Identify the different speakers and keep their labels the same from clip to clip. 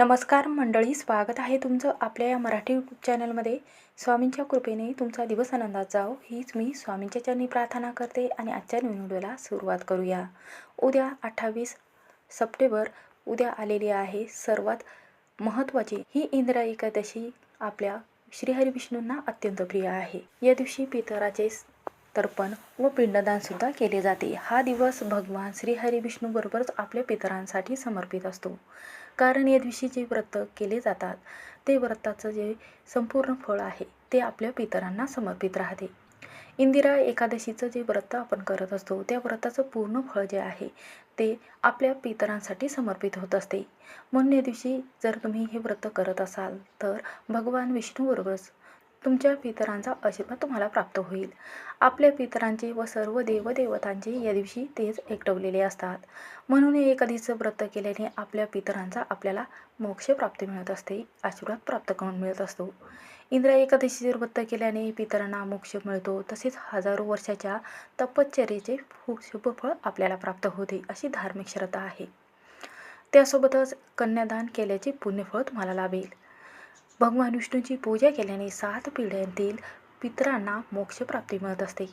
Speaker 1: नमस्कार मंडळी स्वागत आहे तुमचं आपल्या या मराठी यूट्यूब चॅनलमध्ये. स्वामींच्या कृपेने तुमचा दिवस आनंदात जाओ हीच मी स्वामींच्या चरणी प्रार्थना करते आणि आजच्या नवीन व्हिडिओला सुरुवात करूया. उद्या अठ्ठावीस सप्टेंबर उद्या आलेली आहे सर्वात महत्त्वाची ही इंद्र एकादशी आपल्या श्रीहरी विष्णूंना अत्यंत प्रिय आहे. या दिवशी पितराचे तर्पण व पिंडदानसुद्धा केले जाते. हा दिवस भगवान श्रीहरी विष्णूबरोबरच आपल्या पितरांसाठी समर्पित असतो. कारण या दिवशी जे व्रत केले जातात ते व्रताचं जे संपूर्ण फळ आहे ते आपल्या पितरांना समर्पित राहते. इंदिरा एकादशीचं जे व्रत आपण करत असतो त्या व्रताचं पूर्ण फळ जे आहे ते आपल्या पितरांसाठी समर्पित होत असते. म्हणून या दिवशी जर तुम्ही हे व्रत करत असाल तर भगवान विष्णूबरोबरच तुमच्या पितरांचा आशीर्वाद तुम्हाला प्राप्त होईल. आपल्या पितरांचे व सर्व देवदेवतांचे या दिवशी तेच एकटवलेले असतात. म्हणून हे एखादीचं व्रत केल्याने आपल्या पितरांचा आपल्याला मोक्ष प्राप्ती मिळत असते आशीर्वाद प्राप्त करून मिळत असतो. इंद्रा एकादशीचे व्रत केल्याने पितरांना मोक्ष मिळतो तसेच हजारो वर्षाच्या तपश्चर्येचे शुभफळ आपल्याला प्राप्त होते अशी धार्मिक श्रद्धा आहे. त्यासोबतच कन्यादान केल्याचे पुण्यफळ तुम्हाला लाभेल. भगवान विष्णूंची पूजा केल्याने सात पिढ्यांतील पितरांना मोक्षप्राप्ती मिळत असते.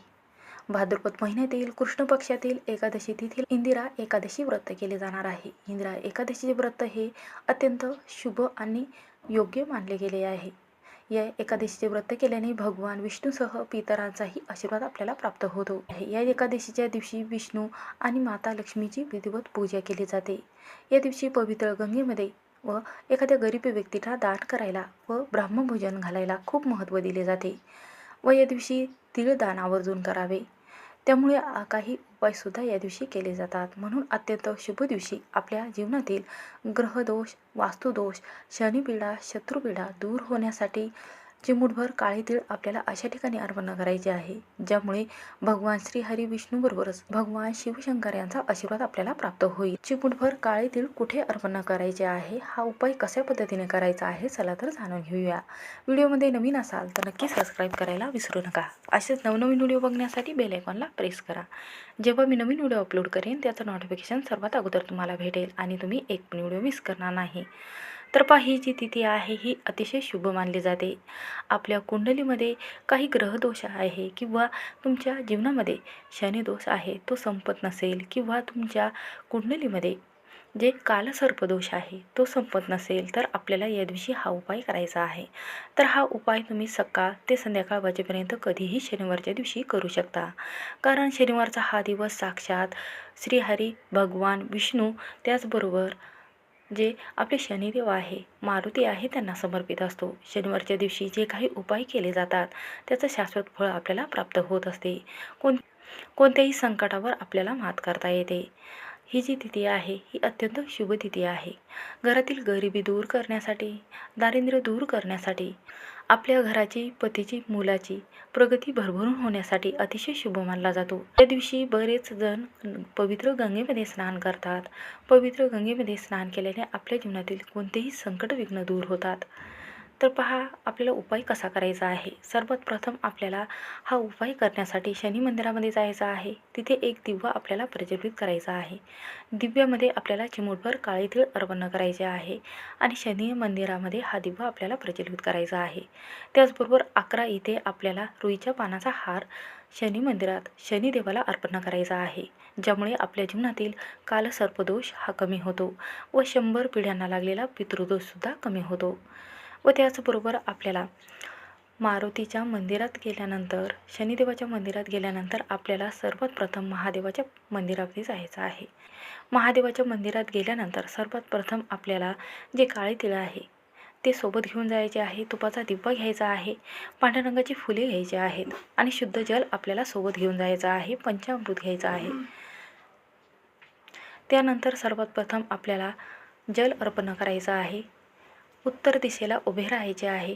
Speaker 1: भाद्रपद महिन्यातील कृष्ण पक्षातील एकादशी तिथील इंदिरा एकादशी व्रत केले जाणार आहे. इंदिरा एकादशीचे व्रत हे अत्यंत शुभ आणि योग्य मानले गेले आहे. या एकादशीचे व्रत केल्याने भगवान विष्णूसह पितरांचाही आशीर्वाद आपल्याला प्राप्त होतो. या एकादशीच्या दिवशी विष्णू आणि माता लक्ष्मीची विधिवत पूजा केली जाते. या दिवशी पवित्र गंगेमध्ये व एखाद्या गरीब व्यक्तीला दान करायला व ब्राह्मभोजन घालायला खूप महत्त्व दिले जाते. व या दिवशी तिळदान आवर्जून करावे. त्यामुळे काही उपायसुद्धा या दिवशी केले जातात. म्हणून अत्यंत शुभ दिवशी आपल्या जीवनातील ग्रहदोष वास्तुदोष शनिपीडा शत्रुपीडा दूर होण्यासाठी चिमूटभर काळे तीळ आपल्याला अशा ठिकाणी अर्पण करायचे आहे ज्यामुळे भगवान श्री हरी विष्णूबरोबरच भगवान शिवशंकर यांचा आशीर्वाद आपल्याला प्राप्त होईल. चिमूटभर काळे तीळ कुठे अर्पण करायचे आहे हा उपाय कशा पद्धतीने करायचा आहे चला तर जाणून घेऊया. व्हिडिओमध्ये नवीन असाल तर नक्की सबस्क्राईब करायला विसरू नका. असेच नवनवीन व्हिडिओ बघण्यासाठी बेल आयकॉनला प्रेस करा. जेव्हा मी नवीन व्हिडिओ अपलोड करेन त्याचं नोटिफिकेशन सर्वात अगोदर तुम्हाला भेटेल आणि तुम्ही एक पण व्हिडिओ मिस करणार नाही. तर पहा ही जी तिथी आहे ही अतिशय शुभ मानली जाते. आपल्या कुंडलीमध्ये काही ग्रहदोष आहे किंवा तुमच्या जीवनामध्ये शनिदोष आहे तो संपत नसेल किंवा तुमच्या कुंडलीमध्ये जे कालसर्पदोष आहे तो संपत नसेल तर आपल्याला या दिवशी हा उपाय करायचा आहे. तर हा उपाय तुम्ही सकाळ ते संध्याकाळ वाजेपर्यंत कधीही शनिवारच्या दिवशी करू शकता. कारण शनिवारचा हा दिवस साक्षात श्रीहरी भगवान विष्णू त्याचबरोबर जे आपले शनिदेव आहे मारुती आहे त्यांना समर्पित असतो. शनिवारच्या दिवशी जे काही उपाय केले जातात त्याचं शाश्वत फळ आपल्याला प्राप्त होत असते. कोण कोणत्याही संकटावर आपल्याला मात करता येते. ही जी तिथी आहे ही अत्यंत शुभ तिथी आहे. घरातील गरिबी दूर करण्यासाठी दारिद्र्य दूर करण्यासाठी आपल्या घराची पतीची मुलाची प्रगती भरभरून होण्यासाठी अतिशय शुभ मानला जातो. त्या दिवशी बरेच जण पवित्र गंगेमध्ये स्नान करतात. पवित्र गंगेमध्ये स्नान केल्याने आपल्या जीवनातील कोणतेही संकट विघ्न दूर होतात. तर पहा आपल्याला उपाय कसा करायचा आहे? सर्वात प्रथम आपल्याला हा उपाय करण्यासाठी शनी मंदिरामध्ये जायचा आहे. तिथे एक दिवा आपल्याला प्रज्वलित करायचा आहे. दिव्यामध्ये आपल्याला चिमूटभर काळे तीळ अर्पण करायचे आहे आणि शनी मंदिरामध्ये हा दिवा आपल्याला प्रज्वलित करायचा आहे. त्याचबरोबर अकरा इथे आपल्याला रुईच्या पानाचा हार शनी मंदिरात शनिदेवाला अर्पण करायचा आहे ज्यामुळे आपल्या जीवनातील कालसर्पदोष हा कमी होतो व शंभर पिढ्यांना लागलेला पितृदोषसुद्धा कमी होतो. व त्याचबरोबर आपल्याला मारुतीच्या मंदिरात गेल्यानंतर शनिदेवाच्या मंदिरात गेल्यानंतर आपल्याला सर्वात प्रथम महादेवाच्या मंदिरामध्ये जायचं आहे. महादेवाच्या मंदिरात गेल्यानंतर सर्वात प्रथम आपल्याला जे काळे तिळं आहे ते सोबत घेऊन जायचे आहे तुपाचा दिवा घ्यायचा आहे पांढऱ्या रंगाची फुले घ्यायची आहेत आणि शुद्ध जल आपल्याला सोबत घेऊन जायचं आहे पंचामृत घ्यायचं आहे. त्यानंतर सर्वात प्रथम आपल्याला जल अर्पण करायचं आहे. उत्तर दिशेला उभे राहायचे आहे.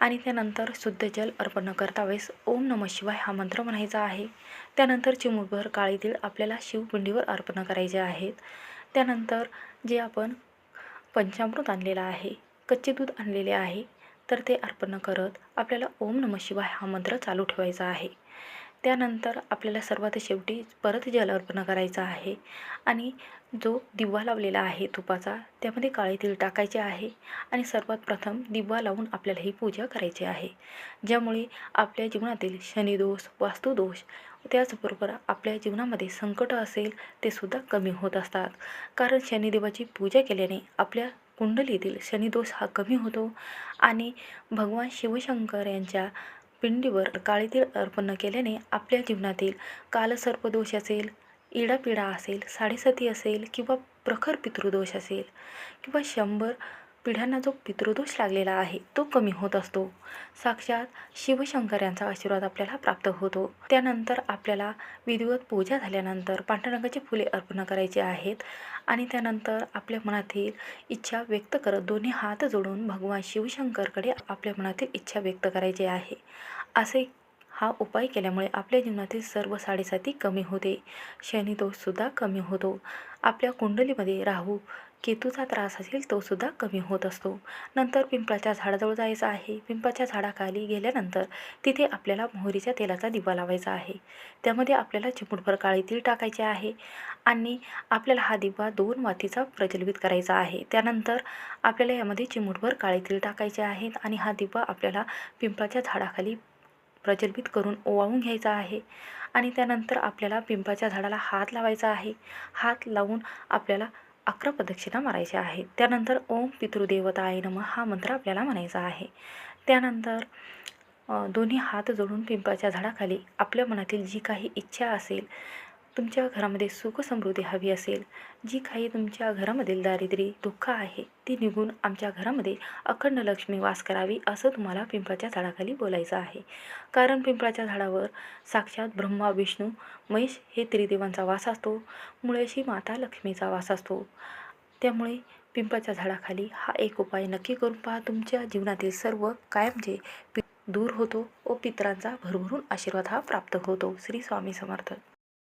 Speaker 1: आणि त्यानंतर शुद्ध जल अर्पण करता वेळेस ओम नम शिवाय हा मंत्र म्हणायचा आहे. त्यानंतर चिमूटभर काळी तीळ आपल्याला शिवपिंडीवर अर्पण करायचे आहेत त्यानंतर जे आपण पंचामृत आणलेलं आहे कच्चे दूध आणलेले आहे तर ते अर्पण करत आपल्याला ओम नम शिवाय हा मंत्र चालू ठेवायचा आहे. त्यानंतर आपल्याला सर्वात शेवटी परत जल अर्पण करायचं आहे. आणि जो दिवा लावलेला आहे तुपाचा त्यामध्ये काळे तीळ टाकायचे आहे. आणि सर्वात प्रथम दिवा लावून आपल्याला ही पूजा करायची आहे. ज्यामुळे आपल्या जीवनातील शनिदोष वास्तुदोष त्याचबरोबर आपल्या जीवनामध्ये संकट असेल ते सुद्धा कमी होत असतात. कारण शनिदेवाची पूजा केल्याने आपल्या कुंडलीतील शनिदोष हा कमी होतो. आणि भगवान शिवशंकर यांच्या पिंडीवर काळे तीळ अर्पण केल्याने आपल्या जीवनातील कालसर्पदोष असेल इडापिडा असेल साडेसाती असेल किंवा प्रखर पितृदोष असेल किंवा शंभर पिढ्यांना जो पितृदोष लागलेला आहे तो कमी होत असतो. साक्षात शिवशंकर यांचा आशीर्वाद आपल्याला प्राप्त होतो. त्यानंतर आपल्याला विधिवत पूजा झाल्यानंतर पांढऱ्या रंगाची फुले अर्पण करायची आहेत आणि त्यानंतर आपल्या मनातील इच्छा व्यक्त करत दोन्ही हात जोडून भगवान शिवशंकरकडे आपल्या मनातील इच्छा व्यक्त करायची आहे. असे हा उपाय केल्यामुळे आपल्या जीवनातील सर्व साडेसाती कमी होते. शनिदोषसुद्धा कमी होतो. आपल्या कुंडलीमध्ये राहू केतूचा त्रास असेल तोसुद्धा कमी होत असतो. नंतर पिंपळाच्या झाडाजवळ जायचं आहे. पिंपळाच्या झाडाखाली गेल्यानंतर तिथे आपल्याला मोहरीच्या तेलाचा दिवा लावायचा आहे. त्यामध्ये आपल्याला चिमूटभर काळी तीळ टाकायचे आहे आणि आपल्याला हा दिवा दोन वातीचा प्रज्वलित करायचा आहे. त्यानंतर आपल्याला यामध्ये चिमूटभर काळे तीळ टाकायचे आहेत आणि हा दिवा आपल्याला पिंपळाच्या झाडाखाली प्रज्वलित करून ओवाळून घ्यायचा आहे आणि त्यानंतर आपल्याला पिंपळाच्या झाडाला हात लावायचा आहे. हात लावून आपल्याला अकरा प्रदक्षिणा मारायच्या आहेत. त्यानंतर ओम पितृदेवताय नम हा मंत्र आपल्याला म्हणायचा आहे. त्यानंतर दोन्ही हात जोडून पिंपळाच्या झाडाखाली आपल्या मनातील जी काही इच्छा असेल तुमच्या घरामध्ये सुख समृद्धी हवी असेल. जी काही तुमच्या घरामधील दारिद्र्य दुःख आहे ती निघून आमच्या घरामध्ये अखंड लक्ष्मी वास करावी असं तुम्हाला पिंपळाच्या झाडाखाली बोलायचं आहे. कारण पिंपळाच्या झाडावर साक्षात ब्रह्मा विष्णू महेश हे त्रिदेवांचा वास असतो. मुळेशी माता लक्ष्मीचा वास असतो. त्यामुळे पिंपळाच्या झाडाखाली हा एक उपाय नक्की करून पहा. तुमच्या जीवनातील सर्व कायमचे पि दूर होतो व पितरांचा भरभरून आशीर्वाद हा प्राप्त होतो. श्री स्वामी समर्थ.